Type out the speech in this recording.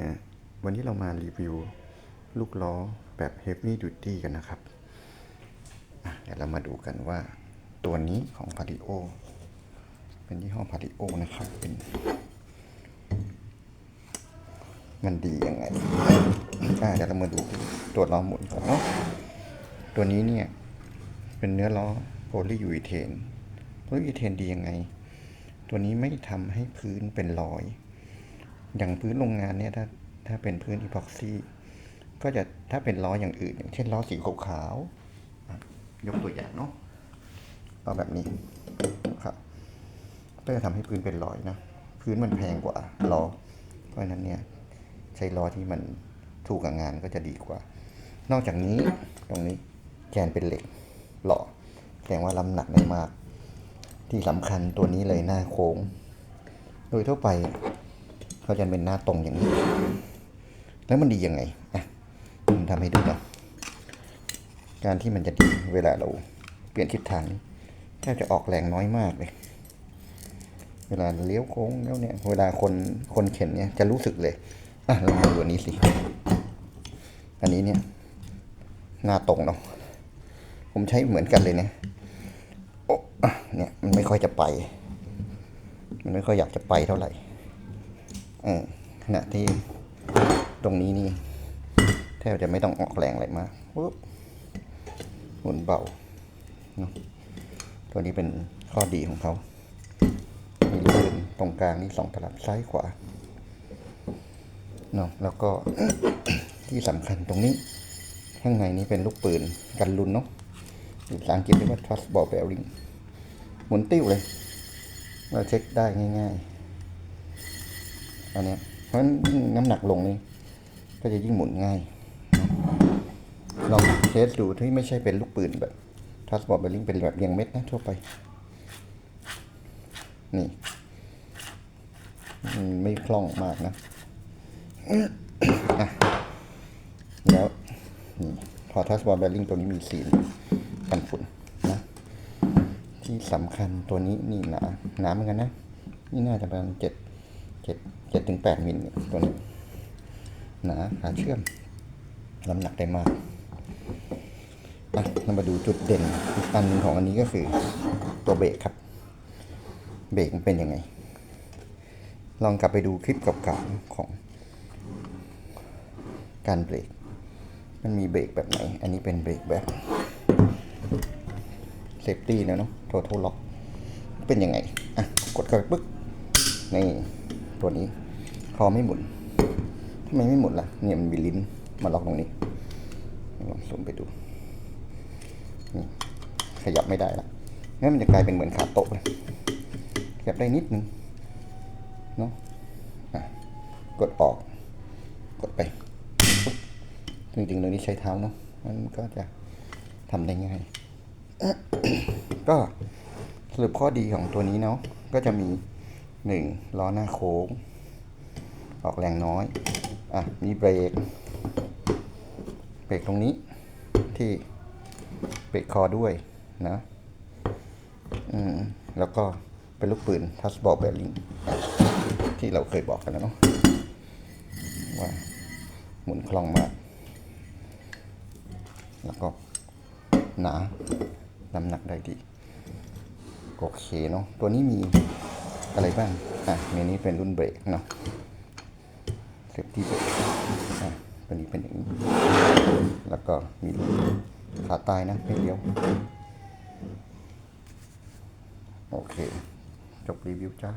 นะวันนี้เรามารีวิวลูกล้อแบบ Heavy Duty กันนะครับ เดี๋ยวเรามาดูกันว่าตัวนี้ของ p a r i o เป็นยี่ห้อ p a r i o นะครับ เป็น มันดียังไงเดี๋ยวเรามาดูตัวล้อหมุนก่อนเนาะ ตัวนี้เนี่ย เป็นเนื้อล้อโพลียูริเทน โพลียูริเทนดียังไง ตัวนี้ไม่ทำให้พื้นเป็นรอย อย่างพื้นโรงงานเนี่ยถ้าถ้าเป็นพื้นอีพ็อกซี่ก็จะถ้าเป็นล้ออย่างอื่น อย่างเช่นล้อสีขาวๆยกตัวอย่างเนาะล้อแบบนี้ครับก็จะทำให้พื้นเป็นรอยนะพื้นมันแพงกว่าล้อเพราะฉะนั้นเนี่ยใช้ล้อที่มันถูกกับงานก็จะดีกว่า นอกจากนี้ตรงนี้แกนเป็นเหล็กหล่อแสดงว่าลำหนักได้มาก ที่สำคัญตัวนี้เลยหน้าโค้ง โดยทั่วไป เขาจะเป็นหน้าตรงอย่างนี้ แล้วมันดียังไงอะผมทำให้ดูเนาะการที่มันจะดีเวลาเราเปลี่ยนทิศทางนี่แทบจะออกแรงน้อยมากเลย เวลาเลี้ยวโค้งแล้วเนี่ย เวลาคนคนเข็นเนี่ยจะรู้สึกเลยอะลองมาดูอันนี้สิ อันนี้เนี่ย หน้าตรงเนาะผมใช้เหมือนกันเลยเนี่ยโอ้อะเนี่ย มันไม่ค่อยจะไป มันไม่ค่อยอยากจะไปเท่าไหร่ ขณะที่ตรงนี้นี่แทบจะไม่ต้องออกแรงอะไรมากปุ๊บหมุนเบาเนอะตัวนี้เป็นข้อดีของเขามีลูกปืนตรงกลางนี่สองตลับซ้ายขวาเนาะแล้วก็ที่สำคัญตรงนี้ ข้างในนี้เป็นลูกปืนกันลุนเนาะภาษาอังกฤษเรียกว่า trust ball bearing หมุนติ้วเลย เราเช็คได้ง่าย ๆ อันเนี้เพราะฉะนั้นน้ำหนักลงนี่ก็จะยิ่งหมุนง่าย ลองเทสดูที่ไม่ใช่เป็นลูกปืนแบบทัสบอร์ดเบลลิงเป็นแบบเรียงเม็ดนะทั่วไป นี่มันไม่คล่องมากนะแล้วพอทัสบอร์ดเบลลิงตัวนี้มีสีกันฝุ่นนะที่สำคัญตัวนี้นี่หนาหนาเหมือนกันนะ นี่น่าจะประมาณเจ็ดเจ็ด จ็ดถึงแปดมิลตัวนี้หนาหาเชื่อมน้ำหนักได้มากอะเรามาดูจุดเด่นอีกอันหนึ่งของอันนี้ก็คือตัวเบรกครับ เบรกมันเป็นยังไง ลองกลับไปดูคลิปเก่าๆของ การเบรก มันมีเบรกแบบไหน อันนี้เป็นเบรกแบบเซฟตี้นะเนาะ total lock เป็นยังไง อะ กดเข้าไปปึ๊กนี่ ตัวนี้ คอไม่หมุนทำไมไม่หมุนล่ะ เนี่ยมันมีลิ้นมาล็อกตรงนี้ลองซูมไปดูนี่ขยับไม่ได้ละงั้นมันจะกลายเป็นเหมือนขาโต๊ะเลยขยับได้นิดนึงเนาะอะกดออก กดไป จริงๆตรงนี้ใช้เท้าเนาะมันก็จะทำได้ง่าย ก็สรุปข้อดีของตัวนี้เนาะก็จะมีหนึ่งล้อหน้าโค้ง ออกแรงน้อย อะ มีเบรก เบรกตรงนี้ที่เบรกคอด้วยนะอืมแล้วก็เป็นลูกปืนทัสบอลเบลลิงที่เราเคยบอกกันแล้วเนาะว่าหมุนคล่องมาก แล้วก็หนาน้ำหนักได้ดี โอเคเนาะตัวนี้มีอะไรบ้าง อะในนี้เป็นรุ่นเบรกเนาะ เซฟตี้เบรกอะตัวนี้เป็นอย่างนี้ แล้วก็มีขาตายนะไม่เลี้ยว โอเค จบรีวิวจ้า